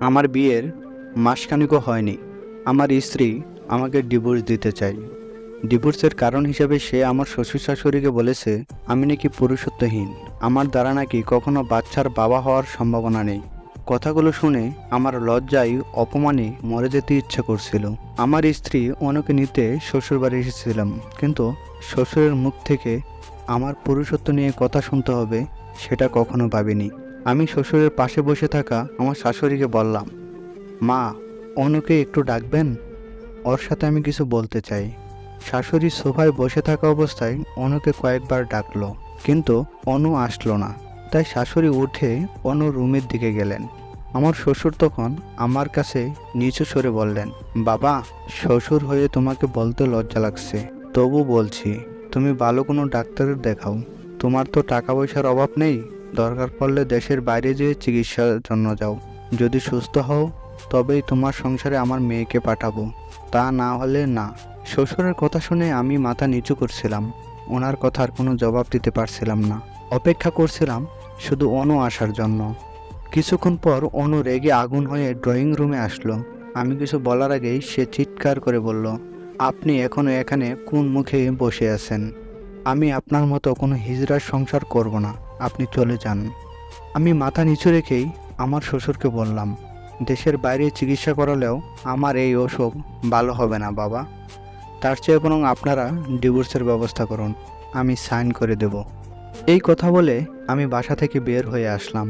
আমার বিয়ের মাসখানিকও হয়নি। আমার স্ত্রী আমাকে ডিভোর্স দিতে চাই ডিভোর্সের কারণ হিসেবে সে আমার শ্বশুর শাশুড়িকে বলেছে, আমি নাকি পুরুষত্বহীন। আমার দ্বারা নাকি কখনো বাচ্চার বাবা হওয়ার সম্ভাবনা নেই। কথাগুলো শুনে আমার লজ্জায় অপমানে মরে যেতে ইচ্ছে করছিল। আমার স্ত্রী অনেকে নিতে শ্বশুরবাড়ি এসেছিলাম, কিন্তু শ্বশুরের মুখ থেকে আমার পুরুষত্ব নিয়ে কথা শুনতে হবে, সেটা কখনো ভাবিনি। আমি শ্বশুরের পাশে বসে থাকা আমার শাশুড়িকে বললাম, মা, অনুকে একটু ডাকবেন? ওর সাথে আমি কিছু বলতে চাই। শাশুড়ি সোফায় বসে থাকা অবস্থায় অনুকে কয়েকবার ডাকলো, কিন্তু অনু আসলো না। তাই শাশুড়ি উঠে অনু রুমের দিকে গেলেন। আমার শ্বশুর তখন আমার কাছে নিচু সরে বললেন, বাবা, শ্বশুর হয়ে তোমাকে বলতে লজ্জা লাগছে। তবু বলছি, তুমি ভালো কোনো ডাক্তারের দেখাও। তোমার তো টাকা পয়সার অভাব নেই। দরকার পড়লে দেশের বাইরে যেয়ে চিকিৎসার জন্য যাও। যদি সুস্থ হও, তবেই তোমার সংসারে আমার মেয়েকে পাঠাবো। তা না হলে না। শ্বশুরের কথা শুনে আমি মাথা নিচু করছিলাম। ওনার কথার কোনো জবাব দিতে পারছিলাম না। অপেক্ষা করছিলাম শুধু অনু আসার জন্য। কিছুক্ষণ পর অনু রেগে আগুন হয়ে ড্রয়িং রুমে আসলো। আমি কিছু বলার আগেই সে চিৎকার করে বলল, আপনি এখনও এখানে কোন মুখে বসে আছেন? আমি আপনার মতো কোনো হিজড়ার সংসার করব না। আপনি চলে যান। আমি মাথা নিচু রেখেই আমার শ্বশুরকে বললাম, দেশের বাইরে চিকিৎসা করালেও আমার এই অসুখ ভালো হবে না বাবা। তার চেয়ে বরং আপনারা ডিভোর্সের ব্যবস্থা করুন, আমি সাইন করে দেব। এই কথা বলে আমি বাসা থেকে বের হয়ে আসলাম।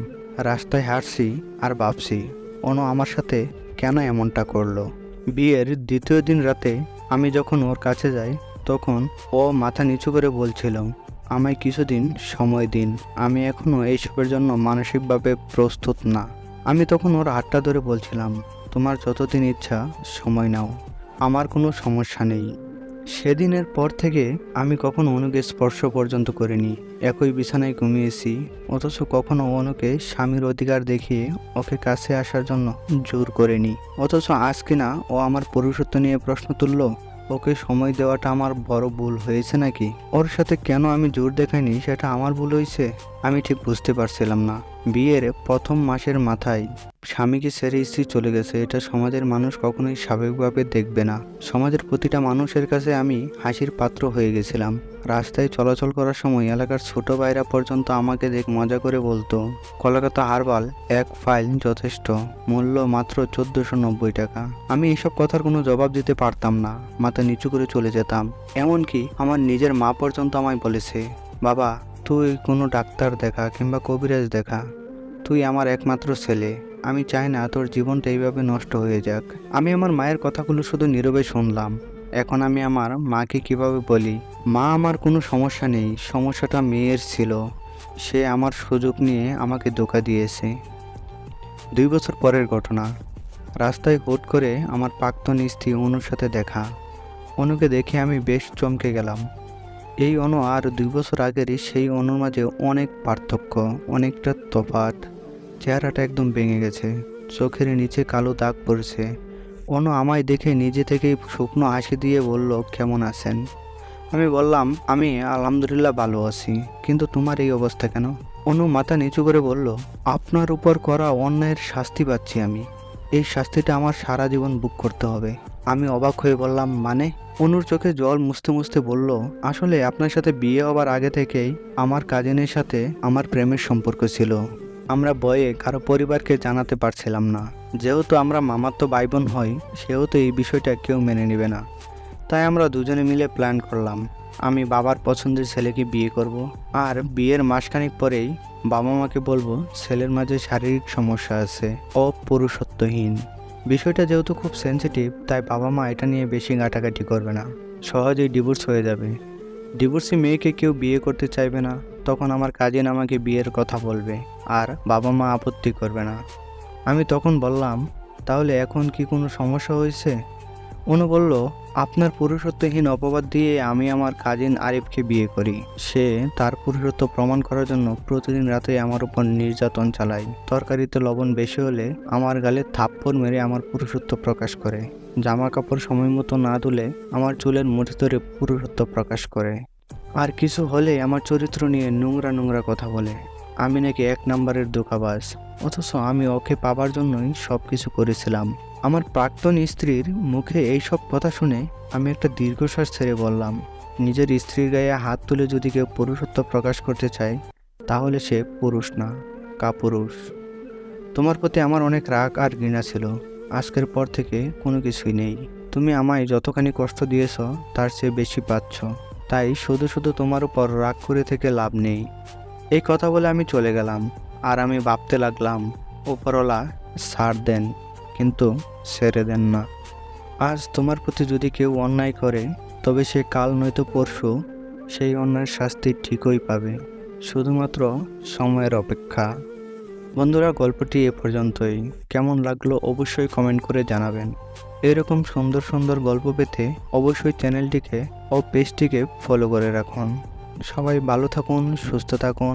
রাস্তায় হাঁটছি আর ভাবছি, অনু আমার সাথে কেন এমনটা করল? বিয়ের দ্বিতীয় দিন রাতে আমি যখন ওর কাছে যাই, তখন ও মাথা নিচু করে বলছিল আমায় কিছুদিন সময় দিন। আমি এখনও এইসবের জন্য মানসিকভাবে প্রস্তুত না। আমি তখন ওর হাতটা ধরে বলছিলাম, তোমার যতদিন ইচ্ছা, সময় নাও। আমার কোনো সমস্যা নেই। সেদিনের পর থেকে আমি কখনো অনুকে স্পর্শ পর্যন্ত করিনি। একই বিছানায় ঘুমিয়েছি, অথচ কখনো অনুকে স্বামীর অধিকার দেখিয়ে ওকে কাছে আসার জন্য জোর করিনি। অথচ আজ কিনা ও আমার পুরুষত্ব নিয়ে প্রশ্ন তুলল ওকে সময় দেওয়াটা আমার বড় ভুল হয়েছে নাকি? ওর সাথে কেন আমি জোর দেখাইনি সেটা আমার ভুল হয়েছে? আমি ঠিক বুঝতে পারছিলাম না। বিয়ের প্রথম মাসের মাথায় স্বামীকে ছেড়ে স্ত্রী চলে গেছে। এটা সমাজের মানুষ কখনোই স্বাভাবিকভাবে দেখবে না। সমাজের প্রতিটা মানুষের কাছে আমি হাসির পাত্র হয়ে গেছিলাম। রাস্তায় চলাচল করার সময় এলাকার ছোট ভাইরা পর্যন্ত আমাকে দেখ মজা করে বলতো, কলকাতা হারবাল এক ফাইল যথেষ্ট, মূল্য মাত্র চোদ্দোশো নব্বই টাকা। আমি এসব কথার কোনো জবাব দিতে পারতাম না, মাথা নিচু করে চলে যেতাম। এমনকি আমার নিজের মা পর্যন্ত আমায় বলেছে, বাবা তুই কোনো ডাক্তার দেখা কিংবা কবিরাজ দেখা। তুই আমার একমাত্র ছেলে। আমি চাই না তোর জীবনটা এইভাবে নষ্ট হয়ে যাক। আমি আমার মায়ের কথাগুলো শুধু নীরবে শুনলাম। এখন আমি আমার মাকে কীভাবে বলি? মা আমার কোনো সমস্যা নেই। সমস্যাটা মেয়ের ছিল। সে আমার সুযোগ নিয়ে আমাকে ধোকা দিয়েছে। দুই বছর পরের ঘটনা। রাস্তায় হুট করে আমার প্রাক্তন স্ত্রী অনুর সাথে দেখা। অনুকে দেখে আমি বেশ চমকে গেলাম। এই অনু আর দুই বছর আগেরই সেই অনুর মাঝে অনেক পার্থক্য, অনেকটা তফাৎ। চেহারাটা একদম ভেঙে গেছে, চোখের নিচে কালো দাগ পড়েছে। অনু আমায় দেখে নিজে থেকেই শুকনো হাসি দিয়ে বলল, কেমন আছেন? আমি বললাম, আমি আলহামদুলিল্লাহ ভালো আছি, কিন্তু তোমার এই অবস্থা কেন? অনু মাথা নিচু করে বলল, আপনার উপর করা অন্যায়ের শাস্তি পাচ্ছি আমি। এই শাস্তিটা আমার সারা জীবন বুক করতে হবে। আমি অবাক হয়ে বললাম মানে? অনুর চোখে জল মুছতে মুছতে বলল, আসলে আপনার সাথে বিয়ে হবার আগে থেকেই আমার কাজিনের সাথে আমার প্রেমের সম্পর্ক ছিল। আমরা বয়ে কারও পরিবারকে জানাতে পারছিলাম না। যেহেতু আমরা মামাতো ভাই বোন হই, সেহেতু এই বিষয়টা কেউ মেনে নেবে না। তাই আমরা দুজনে মিলে প্ল্যান করলাম, আমি বাবার পছন্দের ছেলেকে বিয়ে করব আর বিয়ের মাসখানেক পরেই বাবা মাকে বলব, ছেলের মাঝে শারীরিক সমস্যা আছে ও পুরুষত্বহীন বিষয়টা যেহেতু খুব সেন্সিটিভ তাই বাবা মা এটা নিয়ে বেশি ঘাটাঘাটি করবে না। সহজেই ডিভোর্স হয়ে যাবে। ডিভোর্সি মেয়েকে কেউ বিয়ে করতে চাইবে না, তখন আমার কাজিন আমাকে বিয়ের কথা বলবে, আর বাবা মা আপত্তি করবে না। আমি তখন বললাম, তাহলে এখন কি কোনো সমস্যা হয়েছে? অনু বলল, আপনার পুরুষত্বহীন অপবাদ দিয়ে আমি আমার কাজিন আরিফকে বিয়ে করি। সে তার পুরুষত্ব প্রমাণ করার জন্য প্রতিদিন রাতে আমার উপর নির্যাতন চালায়। তরকারিতে লবণ বেশি হলে আমার গালে থাপ্পড় মেরে আমার পুরুষত্ব প্রকাশ করে। জামা কাপড় সময় মতো না তুলে আমার চুলের মুঠি ধরে পুরুষত্ব প্রকাশ করে। আর কিছু হলে আমার চরিত্র নিয়ে নোংরা নোংরা কথা বলে। আমি নাকি এক নম্বরের দোকাবাজ অথচ আমি ওকে পাবার জন্যই সব কিছু করেছিলাম। আমার প্রাক্তন স্ত্রীর মুখে এইসব কথা শুনে আমি একটা দীর্ঘশ্বাস ছেড়ে বললাম, নিজের স্ত্রীর গায়ে হাত তুলে যদি কেউ পুরুষত্ব প্রকাশ করতে চায়, তাহলে সে পুরুষ না, কাপুরুষ। তোমার প্রতি আমার অনেক রাগ আর ঘৃণা ছিল। আজকের পর থেকে কোনো কিছুই নেই। তুমি আমায় যতখানি কষ্ট দিয়েছ, তার চেয়ে বেশি পাচ্ছ। তাই শুধু শুধু তোমার উপর রাগ করে থেকে লাভ নেই। এই কথা বলে আমি চলে গেলাম, আর আমি ভাবতে লাগলাম ওপরওয়ালা ছাড় দেন, কিন্তু ছেড়ে দেন না। আজ তোমার প্রতি যদি কেউ অন্যায় করে, তবে সে কাল নয়তো পরশু সেই অন্যায়ের শাস্তি ঠিকই পাবে, শুধুমাত্র সময়ের অপেক্ষা। বন্ধুরা, গল্পটি এ পর্যন্তই। কেমন লাগল অবশ্যই কমেন্ট করে জানাবেন। এরকম সুন্দর সুন্দর গল্প পেতে অবশ্যই চ্যানেলটিকে ও পেজটিকে ফলো করে রাখুন। সবাই ভালো থাকুন, সুস্থ থাকুন।